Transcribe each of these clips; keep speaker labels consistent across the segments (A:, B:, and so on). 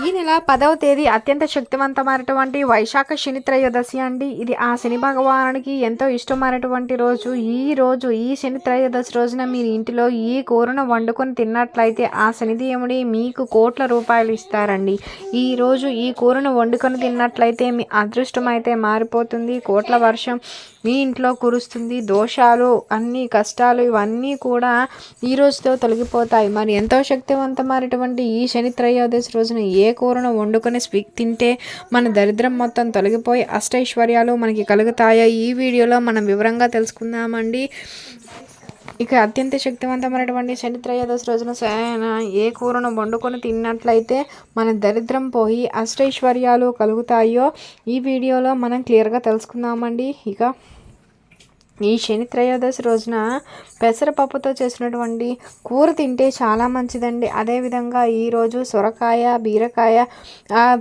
A: ఈ నెల పదవ తేదీ అత్యంత శక్తివంతమైనటువంటి వైశాఖ శని త్రయోదశి అండి. ఇది ఆ శని భగవానునికి ఎంతో ఇష్టమైనటువంటి రోజు. ఈ రోజు ఈ శని త్రయోదశి రోజున మీరు ఇంటిలో ఈ కూరను వండుకొని తిన్నట్లయితే ఆ శనిదేవుడి మీకు కోట్ల రూపాయలు ఇస్తారండి. ఈ రోజు ఈ కూరను వండుకొని తిన్నట్లయితే మీ అదృష్టం అయితే మారిపోతుంది. కోట్ల వర్షం మీ ఇంట్లో కురుస్తుంది. దోషాలు అన్ని కష్టాలు ఇవన్నీ కూడా ఈ రోజుతో తొలగిపోతాయి. మరి ఎంతో శక్తివంతమైనటువంటి ఈ శని త్రయోదశి రోజున ఏ ఏ కూరను వండుకొని స్వీ తింటే మన దరిద్రం మొత్తం తొలగిపోయి అష్టైశ్వర్యాలు మనకి కలుగుతాయో? ఈ వీడియోలో మనం వివరంగా తెలుసుకుందామండి. ఇక అత్యంత శక్తివంతమైనటువంటి శని త్రయోదశి రోజున ఏ కూరను వండుకొని తిన్నట్లయితే మన దరిద్రం పోయి అష్టైశ్వర్యాలు కలుగుతాయో ఈ వీడియోలో మనం క్లియర్గా తెలుసుకుందామండి. ఇక ఈ శని త్రయోదశి రోజున పెసరపప్పుతో చేసినటువంటి కూర తింటే చాలా మంచిదండి. అదేవిధంగా ఈరోజు సొరకాయ బీరకాయ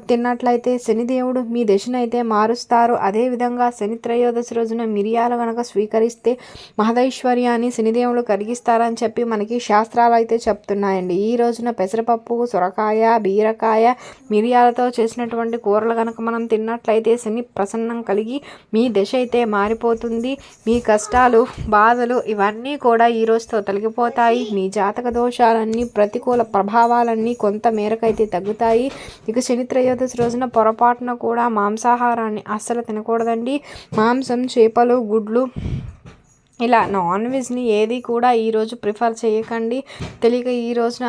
A: తిన్నట్లయితే శనిదేవుడు మీ దశనైతే మారుస్తారు. అదేవిధంగా శని త్రయోదశి రోజున మిరియాలు కనుక స్వీకరిస్తే మహదైశ్వర్యాన్ని శనిదేవుడు కలిగిస్తారని చెప్పి మనకి శాస్త్రాలు అయితే చెప్తున్నాయండి. ఈ రోజున పెసరపప్పు సొరకాయ బీరకాయ మిరియాలతో చేసినటువంటి కూరలు కనుక మనం తిన్నట్లయితే శని ప్రసన్నం కలిగి మీ దశ అయితే మారిపోతుంది. మీ కష్టాలు బాధలు ఇవన్నీ కూడా ఈ రోజుతో తొలగిపోతాయి. మీ జాతక దోషాలన్నీ ప్రతికూల ప్రభావాలన్నీ కొంత మేరకైతే తగ్గుతాయి. ఇక శని త్రయోదశి రోజున పొరపాటున కూడా మాంసాహారాన్ని అస్సలు తినకూడదండి. మాంసం చేపలు గుడ్లు ఇలా నాన్ వెజ్ని ఏది కూడా ఈరోజు ప్రిఫర్ చేయకండి. తెలియక ఈ రోజున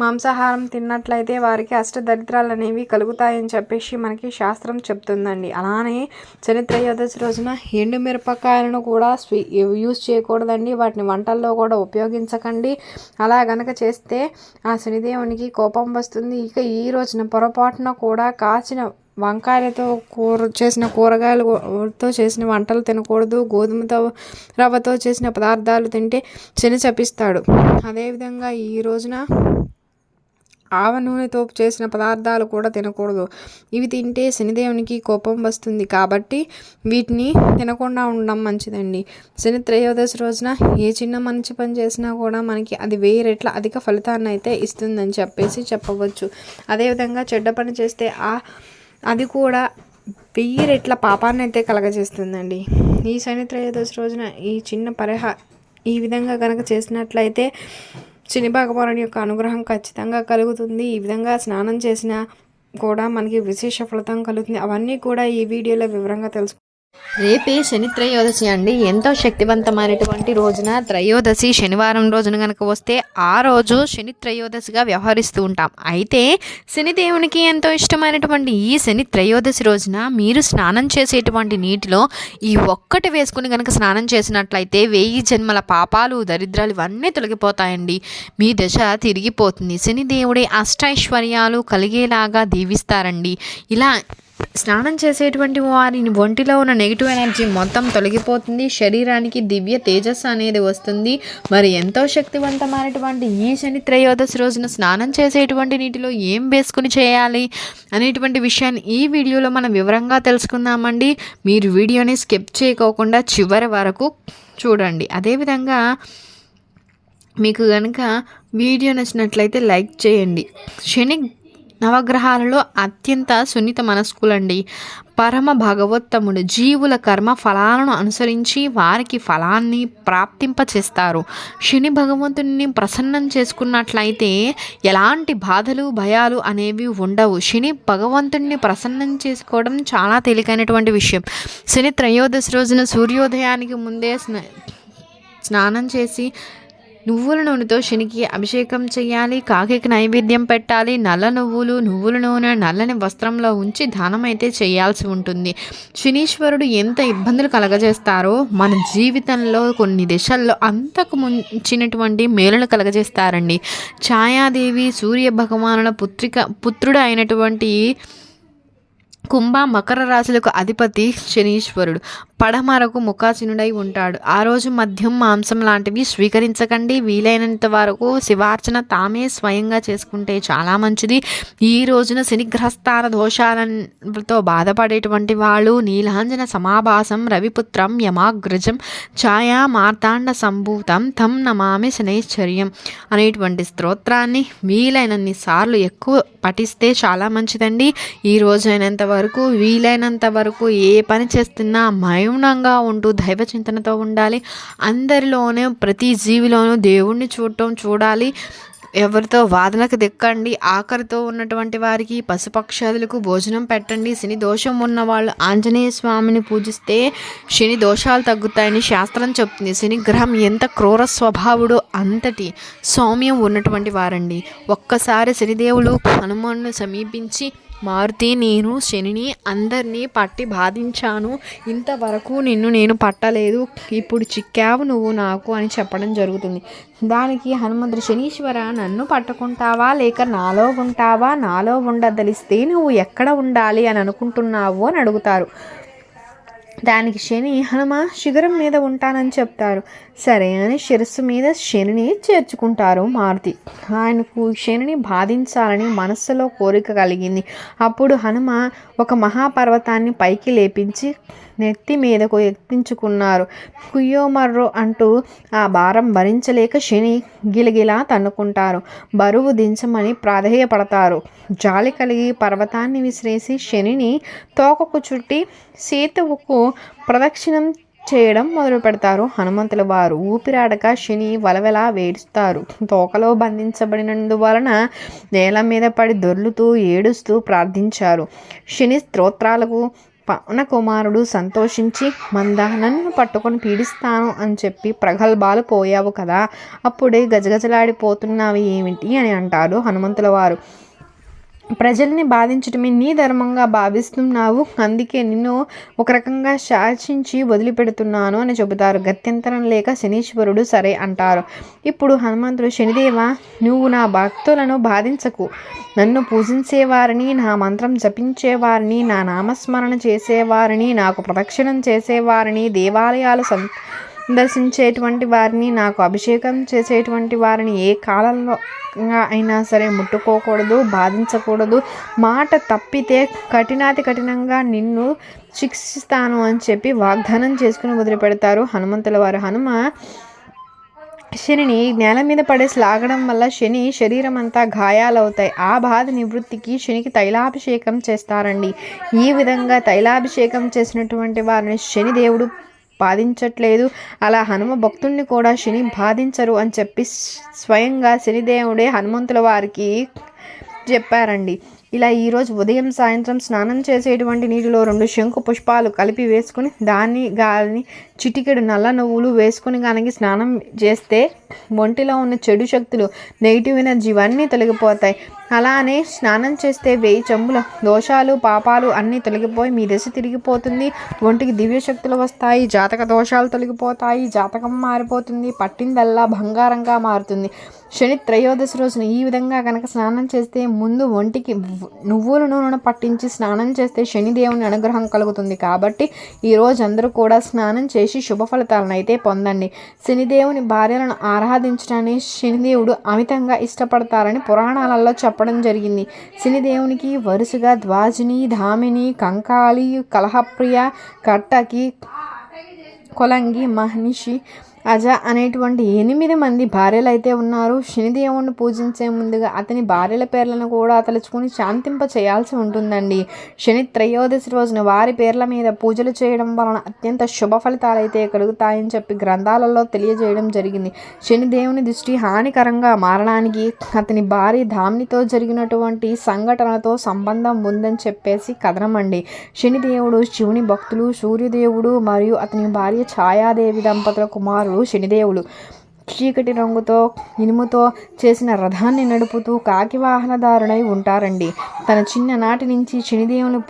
A: మాంసాహారం తిన్నట్లయితే వారికి అష్టదరిద్రాలు అనేవి కలుగుతాయని చెప్పేసి మనకి శాస్త్రం చెప్తుందండి. అలానే చనిత్రయోదశి రోజున ఎండు మిరపకాయలను కూడా స్వీ యూజ్ చేయకూడదండి. వాటిని వంటల్లో కూడా ఉపయోగించకండి. అలా గనక చేస్తే ఆ శనిదేవునికి కోపం వస్తుంది. ఇక ఈ రోజున పొరపాటున కూడా కాచిన వంకాయలతో కూర చేసిన కూరగాయలతో చేసిన వంటలు తినకూడదు. గోధుమతో రవ్వతో చేసిన పదార్థాలు తింటే శని చపిస్తాడు అదేవిధంగా ఈ రోజున ఆవ నూనెతో చేసిన పదార్థాలు కూడా తినకూడదు. ఇవి తింటే శనిదేవునికి కోపం వస్తుంది కాబట్టి వీటిని తినకుండా ఉండడం మంచిదండి. శని త్రయోదశి రోజున ఏ చిన్న మంచి పని చేసినా కూడా మనకి అది వెయ్యి రెట్ల అధిక ఫలితాన్ని అయితే ఇస్తుందని చెప్పేసి చెప్పవచ్చు. అదేవిధంగా చెడ్డ పని చేస్తే ఆ అది కూడా వెయ్యి రెట్ల పాపాన్ని అయితే కలగజేస్తుందండి. ఈ శని త్రయోదశి రోజున ఈ చిన్న పరిహా ఈ విధంగా కనుక చేసినట్లయితే శని భగవానుని యొక్క అనుగ్రహం ఖచ్చితంగా కలుగుతుంది. ఈ విధంగా స్నానం చేసిన కూడా మనకి విశేష ఫలితం కలుగుతుంది. అవన్నీ కూడా ఈ వీడియోలో వివరంగా తెలుసు రేపే శని త్రయోదశి అండి. ఎంతో శక్తివంతమైనటువంటి రోజున త్రయోదశి శనివారం రోజున కనుక వస్తే ఆ రోజు శని త్రయోదశిగా వ్యవహరిస్తూ ఉంటాం. అయితే శనిదేవునికి ఎంతో ఇష్టమైనటువంటి ఈ శని త్రయోదశి రోజున మీరు స్నానం చేసేటువంటి నీటిలో ఈ ఒక్కటి వేసుకుని కనుక స్నానం చేసినట్లయితే వెయ్యి జన్మల పాపాలు దరిద్రాలు ఇవన్నీ తొలగిపోతాయండి. మీ దశ తిరిగిపోతుంది. శనిదేవుడే అష్టైశ్వర్యాలు కలిగేలాగా దీవిస్తారండి. ఇలా స్నానం చేసేటువంటి వారిని ఒంటిలో ఉన్న నెగిటివ్ ఎనర్జీ మొత్తం తొలగిపోతుంది. శరీరానికి దివ్య తేజస్సు అనేది వస్తుంది. మరి ఎంతో శక్తివంతమైనటువంటి ఈ శని త్రయోదశి రోజున స్నానం చేసేటువంటి నీటిలో ఏం వేసుకుని చేయాలి అనేటువంటి విషయాన్ని ఈ వీడియోలో మనం వివరంగా తెలుసుకుందామండి. మీరు వీడియోని స్కిప్ చేయకోకుండా చివరి వరకు చూడండి. అదేవిధంగా మీకు కనుక వీడియో నచ్చినట్లయితే లైక్ చేయండి. శని నవగ్రహాలలో అత్యంత సున్నిత మనస్కులండి. పరమ భగవత్తముడు జీవుల కర్మ ఫలాలను అనుసరించి వారికి ఫలాన్ని ప్రాప్తింపచేస్తారు. శని భగవంతుని ప్రసన్నం చేసుకున్నట్లయితే ఎలాంటి బాధలు భయాలు అనేవి ఉండవు. శని భగవంతుడిని ప్రసన్నం చేసుకోవడం చాలా తేలికైనటువంటి విషయం. శని త్రయోదశి రోజున సూర్యోదయానికి ముందే స్నానం చేసి నువ్వుల నూనెతో శనికి అభిషేకం చేయాలి కాకికి నైవేద్యం పెట్టాలి నల్ల నువ్వులు నువ్వుల నూనె నల్లని వస్త్రంలో ఉంచి దానమైతే చేయాల్సి ఉంటుంది. శనీశ్వరుడు ఎంత ఇబ్బందులు కలగజేస్తారో మన జీవితంలో కొన్ని దిశల్లో అంతకు ముంచినటువంటి మేలును కలగజేస్తారండి. ఛాయాదేవి సూర్య భగవానుల పుత్రిక పుత్రుడు అయినటువంటి కుంభ మకర రాశులకు అధిపతి శనీశ్వరుడు. పడమరకు ముఖాసినుడై ఉంటాడు. ఆ రోజు మద్యం మాంసం లాంటివి స్వీకరించకండి. వీలైనంత వరకు శివార్చన తామే స్వయంగా చేసుకుంటే చాలా మంచిది. ఈ రోజున శనిగ్రహస్థాన దోషాలతో బాధపడేటువంటి వాళ్ళు నీలాంజన సమాభాసం రవిపుత్రం యమాగ్రజం ఛాయా మార్తాండ సంభూతం తం నమామి శనైశ్చర్యం అనేటువంటి స్తోత్రాన్ని వీలైనన్ని సార్లు ఎక్కువ పఠిస్తే చాలా మంచిదండి. ఈ రోజు వరకు వీలైనంత వరకు ఏ పని చేస్తున్నా మౌనంగా ఉంటూ దైవ చింతనతో ఉండాలి. అందరిలోనూ ప్రతి జీవిలోనూ దేవుణ్ణి చూడటం చూడాలి. ఎవరితో వాదనకు దిక్కండి. ఆఖరితో ఉన్నటువంటి వారికి పశుపక్షాదులకు భోజనం పెట్టండి. శని దోషం ఉన్న వాళ్ళు ఆంజనేయ స్వామిని పూజిస్తే శని దోషాలు తగ్గుతాయని శాస్త్రం చెప్తుంది. శని గ్రహం ఎంత క్రూర స్వభావుడు అంతటి సౌమ్యం ఉన్నటువంటి వారండి. ఒక్కసారి శనిదేవులు హనుమాన్ను సమీపించి మారుతి నేను శనిని అందరినీ పట్టి బాధించాను. ఇంతవరకు నిన్ను నేను పట్టలేదు. ఇప్పుడు చిక్కావు నువ్వు నాకు అని చెప్పడం జరుగుతుంది. దానికి హనుమంతుడు శనీశ్వర నన్ను పట్టుకుంటావా? లేక నాలో ఉంటావా? నాలో ఉండదలిస్తే నువ్వు ఎక్కడ ఉండాలి అని అనుకుంటున్నావు అని అడుగుతారు. దానికి శని హనుమ శిఖరం మీద ఉంటానని చెప్తారు. సరే అని శిరస్సు మీద శనిని చేర్చుకుంటారు మారుతి. ఆయనకు శనిని బాధించాలని మనస్సులో కోరిక కలిగింది. అప్పుడు హనుమ ఒక మహాపర్వతాన్ని పైకి లేపించి నెత్తి మీదకు ఎత్తించుకున్నారు కుయ్యోమర్రో అంటూ ఆ భారం భరించలేక శని గిలగిలా తన్నుకుంటారు. బరువు దించమని ప్రాధేయపడతారు. జాలి కలిగి పర్వతాన్ని విసిరేసి శనిని తోకకు చుట్టి సేతువుకు ప్రదక్షిణం చేయడం మొదలు పెడతారు. హనుమంతుల వారు ఊపిరాడక శని వలవెలా వేడుస్తారు. తోకలో బంధించబడినందువలన నేల మీద పడి దొర్లుతూ ఏడుస్తూ ప్రార్థించారు. శని స్తోత్రాలకు పవన కుమారుడు సంతోషించి మంద పట్టుకొని పీడిస్తాను అని చెప్పి ప్రగల్భాలు పోయావు కదా అప్పుడే గజగజలాడిపోతున్నావి ఏమిటి అని అంటారు హనుమంతుల వారు. ప్రజల్ని బాధించటమే నీ ధర్మంగా భావిస్తున్నావు. అందుకే నిన్ను ఒక రకంగా శాసించి వదిలిపెడుతున్నాను అని చెబుతారు. గత్యంతరం లేక శనీశ్వరుడు సరే అంటారు. ఇప్పుడు హనుమంతుడు శనిదేవ నువ్వు నా భక్తులను బాధించకు. నన్ను పూజించేవారిని నా మంత్రం జపించేవారిని నా నామస్మరణ చేసేవారిని నాకు ప్రదక్షిణం చేసేవారిని దేవాలయాలు సం దర్శించేటువంటి వారిని నాకు అభిషేకం చేసేటువంటి వారిని ఏ కాలంలో అయినా సరే ముట్టుకోకూడదు బాధించకూడదు. మాట తప్పితే కఠినాతి కఠినంగా నిన్ను శిక్షిస్తాను అని చెప్పి వాగ్దానం చేసుకుని వదిలిపెడతారు హనుమంతుల వారు. హనుమ శనిని నేల మీద పడేసి లాగడం వల్ల శని శరీరం అంతా గాయాలవుతాయి. ఆ బాధ నివృత్తికి శనికి తైలాభిషేకం చేస్తారండి. ఈ విధంగా తైలాభిషేకం చేసినటువంటి వారిని శని దేవుడు బాధించట్లేదు. అలా హనుమ భక్తుణ్ణి కూడా శని బాధించరు అని చెప్పి స్వయంగా శనిదేవుడే హనుమంతుల వారికి చెప్పారండి. ఇలా ఈరోజు ఉదయం సాయంత్రం స్నానం చేసేటువంటి నీటిలో రెండు శంకు పుష్పాలు కలిపి వేసుకుని దాన్ని గాలిని చిటికెడు నల్ల నువ్వులు వేసుకుని కనుక స్నానం చేస్తే ఒంటిలో ఉన్న చెడు శక్తులు నెగిటివ్ ఎనర్జీ ఇవన్నీ తొలగిపోతాయి. అలానే స్నానం చేస్తే వేయి చెంబుల దోషాలు పాపాలు అన్నీ తొలగిపోయి మీ దశ తిరిగిపోతుంది. ఒంటికి దివ్య శక్తులు వస్తాయి జాతక దోషాలు తొలగిపోతాయి జాతకం మారిపోతుంది పట్టిందల్లా బంగారంగా మారుతుంది. శని త్రయోదశి రోజున ఈ విధంగా కనుక స్నానం చేస్తే ముందు ఒంటికి నువ్వుల నూనెను పట్టించి స్నానం చేస్తే శనిదేవుని అనుగ్రహం కలుగుతుంది కాబట్టి ఈరోజు అందరూ కూడా స్నానం చేసి శుభ ఫలితాలను అయితే పొందండి. శనిదేవుని భార్యలను ఆరాధించడాన్ని శనిదేవుడు అమితంగా ఇష్టపడతారని పురాణాలలో చెప్పడం జరిగింది. శనిదేవునికి వరుసగా ద్వాజిని ధామిని కంకాళి కలహప్రియ కట్టకి కొలంగి మహనిషి అజ అనేటువంటి ఎనిమిది మంది భార్యలు అయితే ఉన్నారు. శనిదేవుణ్ణి పూజించే ముందుగా అతని భార్యల పేర్లను కూడా తలుచుకుని శాంతింప చేయాల్సి ఉంటుందండి. శని త్రయోదశి రోజున వారి పేర్ల మీద పూజలు చేయడం వలన అత్యంత శుభ ఫలితాలు అయితే కలుగుతాయని చెప్పి గ్రంథాలలో తెలియజేయడం జరిగింది. శనిదేవుని దృష్టి హానికరంగా మారడానికి అతని భార్య ధామ్నితో జరిగినటువంటి సంఘటనతో సంబంధం ఉందని చెప్పేసి కథనమండి. శనిదేవుడు శివుని భక్తులు సూర్యదేవుడు మరియు అతని భార్య ఛాయాదేవి దంపతుల కుమారుడు శనిదేవుడు చీకటి రంగుతో ఇనుముతో చేసిన రథాన్ని నడుపుతూ కాకి వాహనదారుడై ఉంటారండి. తన చిన్ననాటి నుంచి శనిదేవుని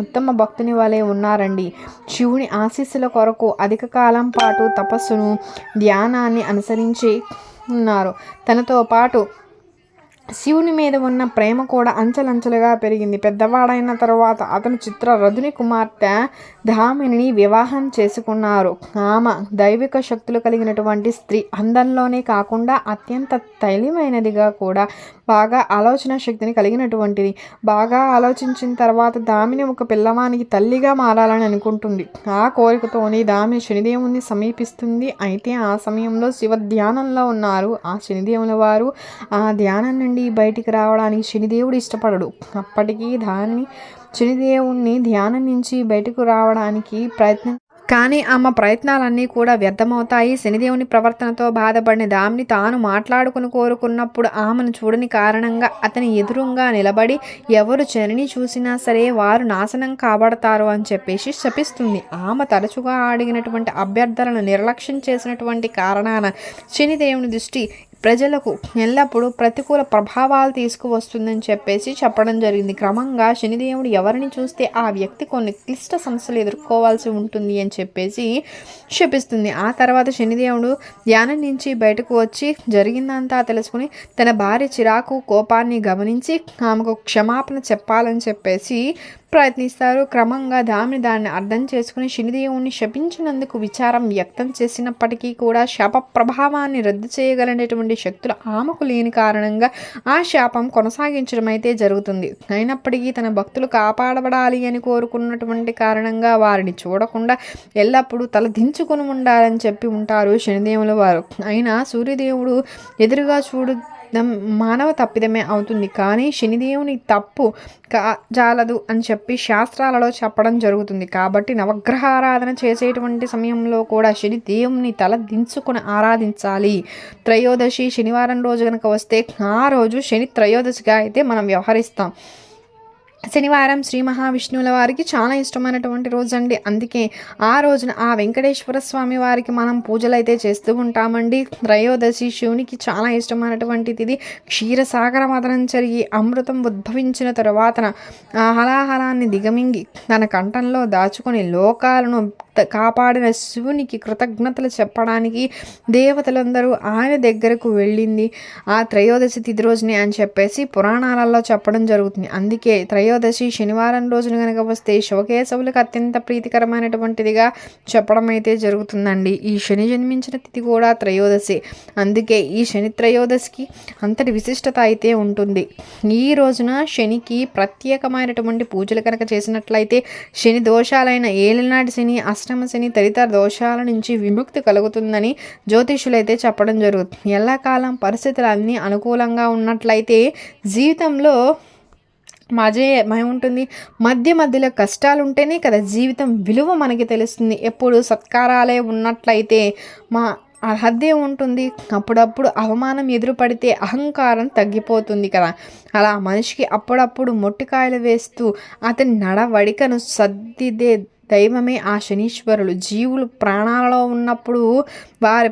A: ఉత్తమ భక్తుని వలె ఉన్నారండి. శివుని ఆశీస్సుల కొరకు అధిక కాలం పాటు తపస్సును ధ్యానాన్ని అనుసరించి ఉన్నారు. తనతో పాటు శివుని మీద ఉన్న ప్రేమ కూడా అంచెలంచెలుగా పెరిగింది. పెద్దవాడైన తరువాత అతను చిత్ర రధుని కుమార్తె ధామిని వివాహం చేసుకున్నారు. ఆమె దైవిక శక్తులు కలిగినటువంటి స్త్రీ. అందంలోనే కాకుండా అత్యంత తైలిమైనదిగా కూడా బాగా ఆలోచన శక్తిని కలిగినటువంటిది. బాగా ఆలోచించిన తర్వాత దామిని ఒక పిల్లవానికి తల్లిగా మారాలని అనుకుంటుంది. ఆ కోరికతోని దామిని శనిదేవుని సమీపిస్తుంది. అయితే ఆ సమయంలో శివ ధ్యానంలో ఉన్నారు. ఆ శనిదేవుల వారు ఆ ధ్యానం నుండి బయటికి రావడానికి శనిదేవుడు ఇష్టపడడు. అప్పటికీ దాన్ని శనిదేవుణ్ణి ధ్యానం నుంచి బయటకు రావడానికి ప్రయత్నం కానీ ఆమె ప్రయత్నాలన్నీ కూడా వ్యర్థమవుతాయి. శనిదేవుని ప్రవర్తనతో బాధపడిన దామిని తాను మాట్లాడుకుని కోరుకున్నప్పుడు ఆమెను చూడని కారణంగా అతని ఎదురుగా నిలబడి ఎవరు చనిని చూసినా సరే వారు నాశనం కాబడతారు అని చెప్పేసి శపిస్తుంది. ఆమె తరచుగా అడిగినటువంటి అభ్యర్థనను నిర్లక్ష్యం చేసినటువంటి కారణాన శనిదేవుని దృష్టి ప్రజలకు ఎల్లప్పుడూ ప్రతికూల ప్రభావాలు తీసుకువస్తుందని చెప్పేసి చెప్పడం జరిగింది. క్రమంగా శనిదేవుడు ఎవరిని చూస్తే ఆ వ్యక్తి కొన్ని క్లిష్ట సమస్యలు ఎదుర్కోవాల్సి ఉంటుంది అని చెప్పేసి శపిస్తుంది ఆ తర్వాత శనిదేవుడు ధ్యానం నుంచి బయటకు వచ్చి జరిగిందంతా తెలుసుకుని తన భార్య చిరాకు కోపాన్ని గమనించి ఆమెకు క్షమాపణ చెప్పాలని చెప్పేసి ప్రయత్నిస్తారు. క్రమంగా దామిని దాన్ని అర్థం చేసుకుని శనిదేవుని శపించినందుకు విచారం వ్యక్తం చేసినప్పటికీ కూడా శాప ప్రభావాన్ని రద్దు చేయగలిగినటువంటి శక్తులు ఆమెకు లేని కారణంగా ఆ శాపం కొనసాగించడం అయితే జరుగుతుంది. అయినప్పటికీ తన భక్తులు కాపాడబడాలి అని కోరుకున్నటువంటి కారణంగా వారిని చూడకుండా ఎల్లప్పుడూ తల దించుకుని ఉండాలని చెప్పి ఉంటారు శనిదేవుల వారు. అయినా సూర్యదేవుడు ఎదురుగా చూడు ప్రయత్నం మానవ తప్పిదమే అవుతుంది. కానీ శనిదేవుని తప్పు కా జాలదు అని చెప్పి శాస్త్రాలలో చెప్పడం జరుగుతుంది. కాబట్టి నవగ్రహ ఆరాధన చేసేటువంటి సమయంలో కూడా శని దేవుని తల దించుకుని ఆరాధించాలి. త్రయోదశి శనివారం రోజు కనుక వస్తే ఆ రోజు శని త్రయోదశిగా అయితే మనం వ్యవహరిస్తాం. శనివారం శ్రీ మహావిష్ణువుల వారికి చాలా ఇష్టమైనటువంటి రోజు అండి అందుకే ఆ రోజున ఆ వెంకటేశ్వర స్వామి వారికి మనం పూజలు అయితే చేస్తూ ఉంటామండి. త్రయోదశి శివునికి చాలా ఇష్టమైనటువంటిది ఇది. క్షీరసాగర మదనం జరిగి అమృతం ఉద్భవించిన తరువాతన ఆ హలాహలాన్ని దిగమింగి తన కంఠంలో దాచుకొని లోకాలను కాపాడిన శివునికి కృతజ్ఞతలు చెప్పడానికి దేవతలందరూ ఆయన దగ్గరకు వెళ్ళింది. ఆ త్రయోదశి తిథి రోజుని అని చెప్పేసి పురాణాలలో చెప్పడం జరుగుతుంది. అందుకే త్రయోదశి శనివారం రోజున కనుక వస్తే శివకేశవులకు అత్యంత ప్రీతికరమైనటువంటిదిగా చెప్పడం అయితే జరుగుతుందండి. ఈ శని జన్మించిన తిథి కూడా త్రయోదశి. అందుకే ఈ శని త్రయోదశికి అంతటి విశిష్టత అయితే ఉంటుంది. ఈ రోజున శనికి ప్రత్యేకమైనటువంటి పూజలు కనుక చేసినట్లయితే శని దోషాలైన ఏలినాటి శని అష్టమ శని తదితర దోషాల నుంచి విముక్తి కలుగుతుందని జ్యోతిషులైతే చెప్పడం జరుగుతుంది. ఎల్లకాలం పరిస్థితులు అన్నీ అనుకూలంగా ఉన్నట్లయితే జీవితంలో మజే ఉంటుంది. మధ్య మధ్యలో కష్టాలు ఉంటేనే కదా జీవితం విలువ మనకి తెలుస్తుంది. ఎప్పుడు సత్కారాలే ఉన్నట్లయితే మా హద్దే ఉంటుంది. అప్పుడప్పుడు అవమానం ఎదురుపడితే అహంకారం తగ్గిపోతుంది కదా. అలా మనిషికి అప్పుడప్పుడు మొట్టికాయలు వేస్తూ అతని నడవడికను సర్దిదే దైవమే ఆ శనీశ్వరులు. జీవులు ప్రాణాలలో ఉన్నప్పుడు వారి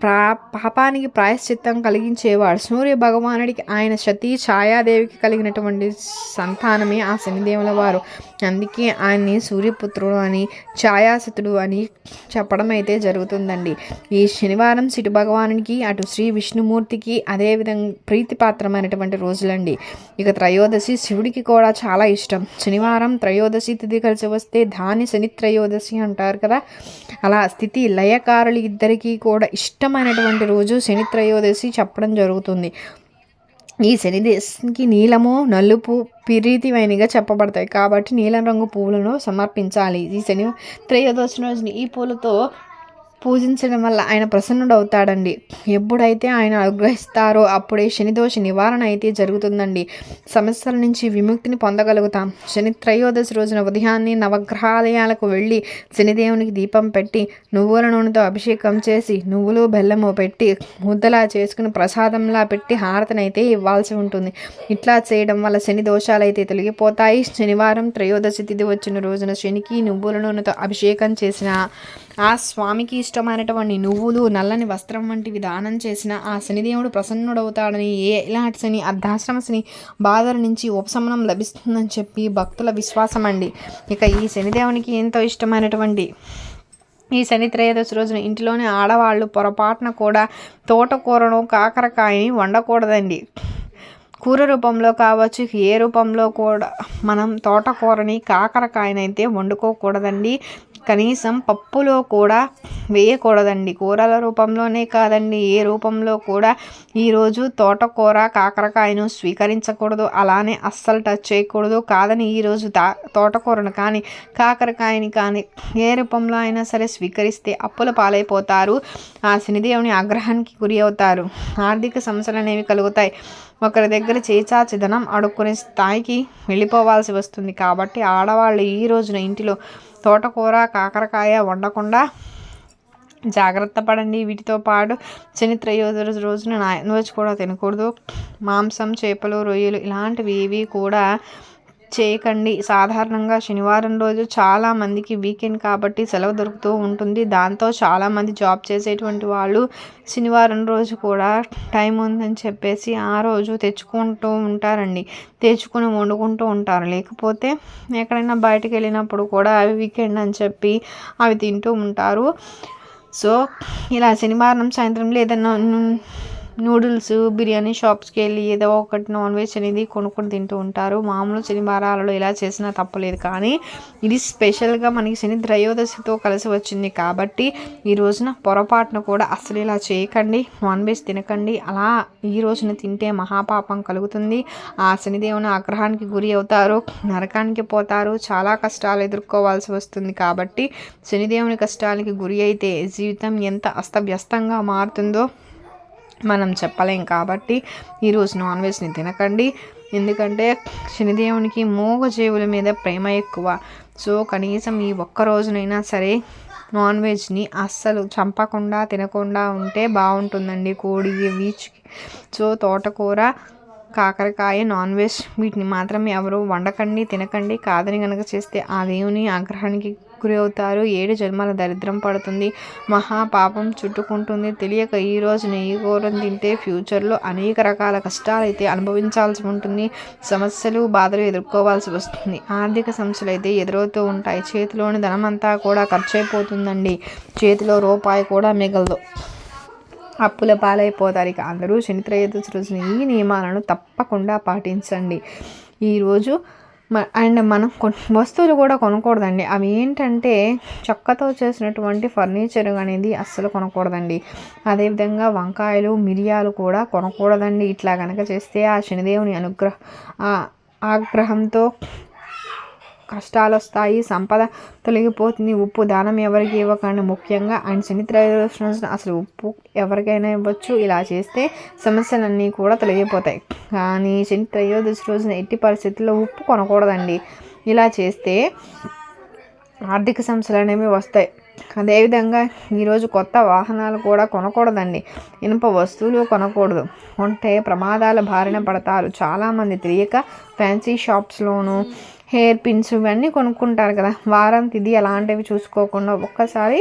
A: ప్రా పాపానికి ప్రాయశ్చిత్తం కలిగించేవాడు. సూర్య భగవానుడికి ఆయన సతీ ఛాయాదేవికి కలిగినటువంటి సంతానమే ఆ శనిదేవుల వారు. అందుకే ఆయన్ని సూర్యపుత్రుడు అని ఛాయాసతుడు అని చెప్పడం అయితే జరుగుతుందండి. ఈ శనివారం సిటు భగవానునికి అటు శ్రీ విష్ణుమూర్తికి అదేవిధంగా ప్రీతిపాత్రమైనటువంటి రోజులండి. ఇక త్రయోదశి శివుడికి కూడా చాలా ఇష్టం. శనివారం త్రయోదశి తిథి కలిసి వస్తే దాని శని త్రయోదశి అంటారు కదా. అలా స్థితి లయకారులు ఇద్దరికీ కూడా ఇష్టమైనటువంటి రోజు శని త్రయోదశి చెప్పడం జరుగుతుంది. ఈ శనిదేశంకి నీలము నలుపు ప్రీతివైనగా చెప్పబడతాయి. కాబట్టి నీలం రంగు పువ్వులను సమర్పించాలి. ఈ శని త్రయోదశి రోజున ఈ పూలతో పూజించడం వల్ల ఆయన ప్రసన్నుడు అవుతాడండి ఎప్పుడైతే ఆయన అనుగ్రహిస్తారో అప్పుడే శనిదోష నివారణ అయితే జరుగుతుందండి. సమస్యల నుంచి విముక్తిని పొందగలుగుతాం. శని త్రయోదశి రోజున ఉదయాన్నే నవగ్రహాలయాలకు వెళ్ళి శనిదేవునికి దీపం పెట్టి నువ్వుల నూనెతో అభిషేకం చేసి నువ్వులు బెల్లము పెట్టి ముద్దలా చేసుకుని ప్రసాదంలా పెట్టి హారతనైతే ఇవ్వాల్సి ఉంటుంది. ఇట్లా చేయడం వల్ల శని దోషాలు అయితే తొలగిపోతాయి. శనివారం త్రయోదశి తిథి వచ్చిన రోజున శనికి నువ్వుల నూనెతో అభిషేకం చేసిన ఆ స్వామికి ఇష్టమైనటువంటి నువ్వులు నల్లని వస్త్రం వంటివి దానం చేసిన ఆ శనిదేవుడు ప్రసన్నుడవుతాడని ఏ ఇలాంటి శని అర్ధాశ్రమ శని బాధల నుంచి ఉపశమనం లభిస్తుందని చెప్పి భక్తుల విశ్వాసం అండి ఇక ఈ శనిదేవునికి ఎంతో ఇష్టమైనటువంటి ఈ శని త్రయోదశి రోజున ఇంటిలోని ఆడవాళ్ళు పొరపాటున కూడా తోటకూరను కాకరకాయని వండకూడదండి. కూర రూపంలో కావచ్చు ఏ రూపంలో కూడా మనం తోటకూరని కాకరకాయనైతే వండుకోకూడదండి. కనీసం పప్పులో కూడా వేయకూడదండి. కూరల రూపంలోనే కాదండి. ఏ రూపంలో కూడా ఈరోజు తోటకూర కాకరకాయను స్వీకరించకూడదు. అలానే అస్సలు టచ్ చేయకూడదు. కాదని ఈరోజు తా తోటకూరను కానీ కాకరకాయని కానీ ఏ రూపంలో అయినా సరే స్వీకరిస్తే అప్పుల పాలైపోతారు. ఆ శనిదేవుని ఆగ్రహానికి గురి అవుతారు. ఆర్థిక సమస్యలు అనేవి కలుగుతాయి. ఒకరి దగ్గర చేచాచి ధనం అడుక్కునే స్థాయికి వెళ్ళిపోవాల్సి వస్తుంది. కాబట్టి ఆడవాళ్ళు ఈ రోజున ఇంటిలో తోటకూర కాకరకాయ వండకుండా జాగ్రత్త పడండి. వీటితో పాటు శని త్రయోదశి రోజున నాన్ వెజ్ కూడా తినకూడదు. మాంసం చేపలు రొయ్యలు ఇలాంటివి ఏవి కూడా చేయకండి. సాధారణంగా శనివారం రోజు చాలామందికి వీకెండ్ కాబట్టి సెలవు దొరుకుతూ ఉంటుంది. దాంతో చాలామంది జాబ్ చేసేటువంటి వాళ్ళు శనివారం రోజు కూడా టైం ఉందని చెప్పేసి ఆ రోజు తెచ్చుకుంటూ ఉంటారండి. తెచ్చుకుని వండుకుంటూ ఉంటారు. లేకపోతే ఎక్కడైనా బయటకు వెళ్ళినప్పుడు కూడా అవి వీకెండ్ అని చెప్పి అవి తింటూ ఉంటారు. సో ఇలా శనివారం సాయంత్రం ఏదైనా నూడిల్స్ బిర్యానీ షాప్స్కి వెళ్ళి ఏదో ఒకటి నాన్ వెజ్ అనేది కొనుక్కొని తింటూ ఉంటారు. మామూలు శనివారాలలో ఇలా చేసినా తప్పలేదు. కానీ ఇది స్పెషల్గా మనకి శని త్రయోదశితో కలిసి వచ్చింది కాబట్టి ఈ రోజున పొరపాటున కూడా అసలు ఇలా చేయకండి. నాన్ వెజ్ తినకండి. అలా ఈ రోజున తింటే మహాపాపం కలుగుతుంది. ఆ శనిదేవుని ఆగ్రహానికి గురి అవుతారు. నరకానికి పోతారు. చాలా కష్టాలు ఎదుర్కోవాల్సి వస్తుంది కాబట్టి శనిదేవుని కష్టాలకి గురి అయితే జీవితం ఎంత అస్తవ్యస్తంగా మారుతుందో మనం చెప్పలేం కాబట్టి ఈరోజు నాన్ వెజ్ని తినకండి. ఎందుకంటే శనిదేవునికి మూగజీవుల మీద ప్రేమ ఎక్కువ. సో కనీసం ఈ ఒక్క రోజునైనా సరే నాన్ వెజ్ని అస్సలు చంపకుండా తినకుండా ఉంటే బాగుంటుందండి కోడి వీచ్కి సో తోటకూర కాకరకాయ నాన్ వెజ్ వీటిని మాత్రం ఎవరు వండకండి తినకండి. కాదని కనుక చేస్తే ఆ దేవుని ఆగ్రహానికి గురవుతారు ఏడు జన్మల దరిద్రం పడుతుంది. మహాపాపం చుట్టుకుంటుంది. తెలియక ఈ రోజున ఈ ఘోరం తింటే ఫ్యూచర్లో అనేక రకాల కష్టాలు అయితే అనుభవించాల్సి ఉంటుంది. సమస్యలు బాధలు ఎదుర్కోవాల్సి వస్తుంది. ఆర్థిక సమస్యలు అయితే ఎదురవుతూ ఉంటాయి. చేతిలోని ధనమంతా కూడా ఖర్చు అయిపోతుందండి చేతిలో రూపాయి కూడా మిగలదు. అప్పుల పాలైపోతారు. ఇక అందరూ శనిత్రయోదశి రోజున ఈ నియమాలను తప్పకుండా పాటించండి. ఈరోజు అండ్ మనం వస్తువులు కూడా కొనకూడదండి. అవి ఏంటంటే చెక్కతో చేసినటువంటి ఫర్నిచర్ అనేది అస్సలు కొనకూడదండి. అదేవిధంగా వంకాయలు మిరియాలు కూడా కొనకూడదండి. ఇట్లా కనుక చేస్తే ఆ శనిదేవుని అనుగ్రహ ఆగ్రహంతో కష్టాలు వస్తాయి సంపద తొలగిపోతుంది. ఉప్పు దానం ఎవరికి ఇవ్వకండి. ముఖ్యంగా అండ్ శని త్రయోదశి అసలు ఉప్పు ఎవరికైనా ఇవ్వచ్చు. ఇలా చేస్తే సమస్యలన్నీ కూడా తొలగిపోతాయి. కానీ శని త్రయోదశి రోజున ఎట్టి పరిస్థితుల్లో ఉప్పు కొనకూడదండి. ఇలా చేస్తే ఆర్థిక సమస్యలు అనేవి వస్తాయి. అదేవిధంగా ఈరోజు కొత్త వాహనాలు కూడా కొనకూడదండి. ఇనుప వస్తువులు కొనకూడదు. ఉంటే ప్రమాదాల బారిన పడతారు. చాలామంది తెలియక ఫ్యాన్సీ షాప్స్లోనూ హెయిర్ పిన్స్ ఇవన్నీ కొనుక్కుంటారు కదా. వారం తిది అలాంటివి చూసుకోకుండా ఒక్కసారి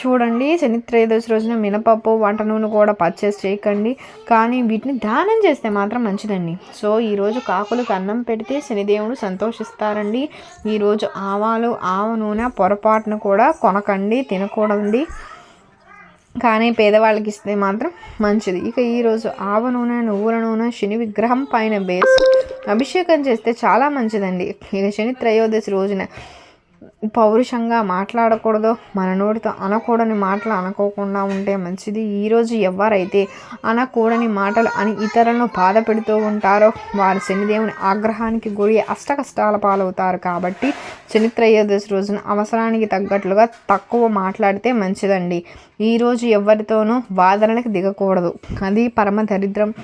A: చూడండి. శనిత్రయోదశి రోజున మినపప్పు వంట నూనె కూడా పర్చేస్ చేయకండి. కానీ వీటిని దానం చేస్తే మాత్రం మంచిదండి. సో ఈరోజు కాకులకు అన్నం పెడితే శనిదేవుడు సంతోషిస్తారండి. ఈరోజు ఆవాలు ఆవ నూనె పొరపాటును కూడా కొనకండి తినకూడదండి. కానీ పేదవాళ్ళకి ఇస్తే మాత్రం మంచిది. ఇక ఈరోజు ఆవ నూనె నువ్వుల నూనె శని విగ్రహం పైన వేసి అభిషేకం చేస్తే చాలా మంచిదండి. ఇక శని త్రయోదశి రోజున పౌరుషంగా మాట్లాడకూడదు మన నోటితో అనకూడని మాటలు అనుకోకుండా ఉంటే మంచిది. ఈరోజు ఎవరైతే అనకూడని మాటలు అని ఇతరులను బాధ పెడుతూ ఉంటారో వారు శనిదేవుని ఆగ్రహానికి గురి అష్ట కష్టాల పాలవుతారు కాబట్టి శనిత్రయోదశి రోజున అవసరానికి తగ్గట్లుగా తక్కువ మాట్లాడితే మంచిదండి. ఈరోజు ఎవరితోనూ వాదనలకు దిగకూడదు. అది పరమ దరిద్రం.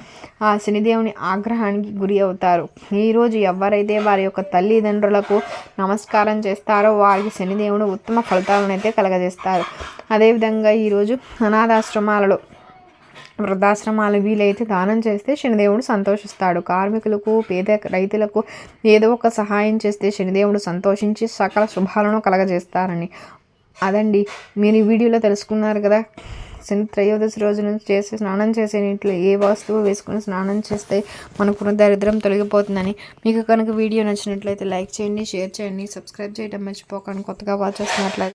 A: ఆ శనిదేవుని ఆగ్రహానికి గురి అవుతారు. ఈరోజు ఎవరైతే వారి యొక్క తల్లిదండ్రులకు నమస్కారం చేస్తారో వారికి శనిదేవుడు ఉత్తమ ఫలితాలను అయితే కలగజేస్తారు. అదేవిధంగా ఈరోజు అనాథాశ్రమాలలో వృద్ధాశ్రమాలు వీలైతే దానం చేస్తే శనిదేవుడు సంతోషిస్తాడు. కార్మికులకు పేద రైతులకు ఏదో ఒక సహాయం చేస్తే శనిదేవుడు సంతోషించి సకల శుభాలను కలగజేస్తారని అదండి. మీరు ఈ వీడియోలో తెలుసుకున్నారు కదా. శని త్రయోదశి రోజు నుంచి చేసి స్నానం చేసే నీటిలో ఏ వస్తువు వేసుకుని స్నానం చేస్తే మనకున్న దరిద్రం తొలగిపోతుందని. మీకు కనుక వీడియో నచ్చినట్లయితే లైక్ చేయండి షేర్ చేయండి సబ్స్క్రైబ్ చేయడం మర్చిపోకండి. కొత్తగా వాచ్ చేస్తున్నట్లయితే